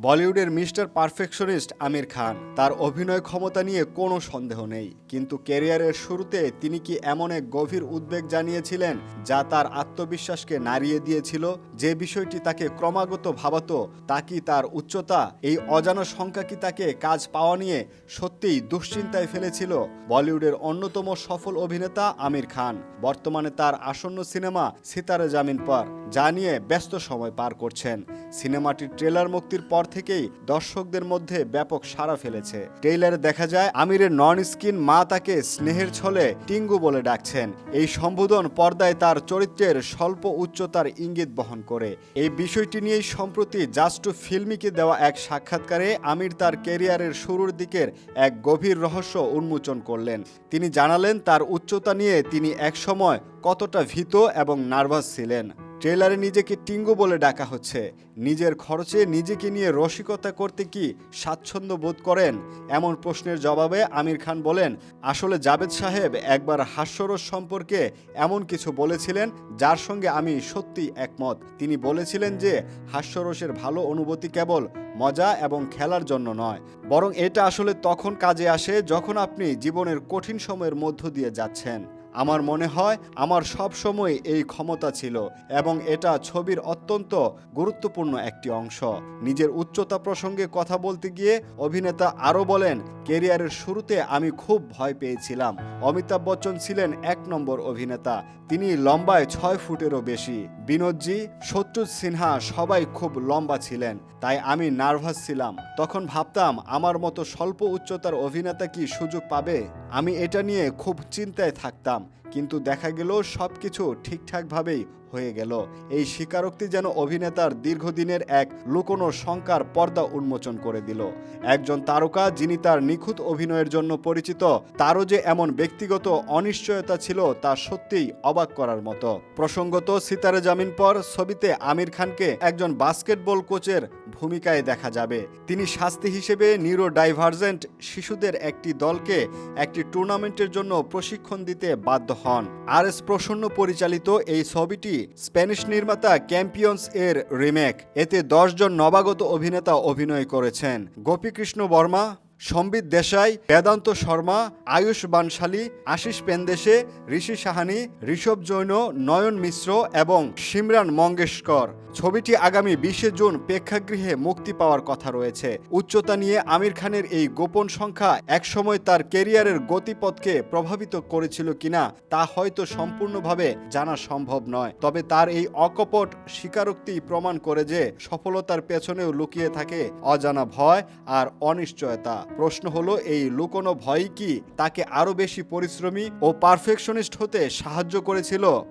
বলিউডের mister perfectionist Aamir Khan. তার অভিনয় ক্ষমতা নিয়ে কোনো সন্দেহ নেই। কিন্তু ক্যারিয়ারের শুরুতে তিনি কি এমন এক গভীর উদ্বেগ জানিয়েছিলেন যা তার আত্মবিশ্বাসকে নাড়িয়ে দিয়েছিল? যে বিষয়টি তাকে ক্রমাগত ভাবাতো, তা কি তার উচ্চতা, এই অজানা সংখ্যা কি তাকে কাজ পাওয়া নিয়ে সত্যিই দুশ্চিন্তায় ফেলেছিল? বলিউডের অন্যতম সফল অভিনেতা আমির খান। বর্তমানে তার আসন্ন সিনেমা সিতারে জামিন পর, যা নিয়ে ব্যস্ত সময় পার করছেন। সিনেমাটির ট্রেলার মুক্তির পর থেকেই দর্শকদের মধ্যে ব্যাপক সাড়া ফেলেছে। ট্রেলারে দেখা যায়, আমিরের নন স্কিন মা তাকে স্নেহের ছলে টিঙ্গু বলে ডাকছেন। এই সম্বোধন পর্দায় তার চরিত্রের স্বল্প উচ্চতার ইঙ্গিত বহন করে। এই বিষয়টি নিয়েই সম্প্রতি জাস্ট ফিল্মিকে দেওয়া এক সাক্ষাৎকারে আমির তার ক্যারিয়ারের শুরুর দিকের এক গভীর রহস্য উন্মোচন করলেন। তিনি জানালেন, তার উচ্চতা নিয়ে তিনি একসময় কতটা ভীত এবং নার্ভাস ছিলেন। ট্রেলারে নিজেকে টিঙ্গু বলে ডাকা হচ্ছে। নিজের খরচে নিজেকে নিয়ে রসিকতা করতে কি স্বাচ্ছন্দ্য বোধ করেন? এমন প্রশ্নের জবাবে আমির খান বলেন, আসলে জাবেদ সাহেব একবার হাস্যরস সম্পর্কে এমন কিছু বলেছিলেন যার সঙ্গে আমি সত্যি একমত। তিনি বলেছিলেন যে হাস্যরসের ভালো অনুভূতি কেবল মজা এবং খেলার জন্য নয়, বরং এটা আসলে তখন কাজে আসে যখন আপনি জীবনের কঠিন সময়ের মধ্য দিয়ে যাচ্ছেন। আমার মনে হয় আমার সব সময় এই ক্ষমতা ছিল এবং এটা ছবির অত্যন্ত গুরুত্বপূর্ণ একটি অংশ। নিজের উচ্চতা প্রসঙ্গে কথা বলতে গিয়ে অভিনেতা আরও বলেন, কেরিয়ারের শুরুতে আমি খুব ভয় পেয়েছিলাম। অমিতাভ বচ্চন ছিলেন এক নম্বর অভিনেতা। তিনি লম্বায় ছয় ফুটেরও বেশি। বিনোদজি শত্রু সিনহা সবাই খুব লম্বা ছিলেন, তাই আমি নার্ভাস ছিলাম। তখন ভাবতাম, আমার মতো স্বল্প উচ্চতার অভিনেতা কি সুযোগ পাবে? আমি এটা নিয়ে খুব চিন্তায় থাকতাম। কিন্তু দেখা গেল সব কিছু ঠিকঠাকভাবেই হয়ে গেল। এই স্বীকারোক্তি যেন অভিনেতার দীর্ঘদিনের এক লুকোনো শঙ্কার পর্দা উন্মোচন করে দিল। একজন তারকা যিনি তার নিখুঁত অভিনয়ের জন্য পরিচিত, তারও যে এমন ব্যক্তিগত অনিশ্চয়তা ছিল তা সত্যিই অবাক করার মতো। প্রসঙ্গত, সিতারে জামিন পর ছবিতে আমির খানকে একজন বাস্কেটবল কোচের ভূমিকায় দেখা যাবে। তিনি শাস্তি হিসেবে নিউরো ডাইভার্জেন্ট শিশুদের একটি দলকে একটি টুর্নামেন্টের জন্য প্রশিক্ষণ দিতে বাধ্য হন। আর এস প্রসন্ন পরিচালিত এই ছবিটি স্প্যানিশ নির্মাতা ক্যাম্পিয়ন্স এর রিমেক। এতে দশজন নবাগত অভিনেতা অভিনয় করেছেন। গোপীকৃষ্ণ বর্মা সম্বিত দেশাই, বেদান্ত শর্মা, আয়ুষ বানশালী, আশিস পেন্দেশে, ঋষি সাহানি, ঋষভ জৈন, নয়ন মিশ্র এবং সিমরান মঙ্গেশকর। ছবিটি আগামী বিশে জুন প্রেক্ষাগৃহে মুক্তি পাওয়ার কথা রয়েছে। উচ্চতা নিয়ে আমির খানের এই গোপন সংখ্যা একসময় তার কেরিয়ারের গতিপথকে প্রভাবিত করেছিল কিনা তা হয়তো সম্পূর্ণভাবে জানা সম্ভব নয়। তবে তার এই অকপট স্বীকারোক্তি প্রমাণ করে যে সফলতার পেছনেও লুকিয়ে থাকে অজানা ভয় আর অনিশ্চয়তা। প্রশ্ন হলো, এই লুকোনো ভয় কি তাকে আরও বেশি পরিশ্রমী ও পারফেকশনিস্ট হতে সাহায্য করেছিল?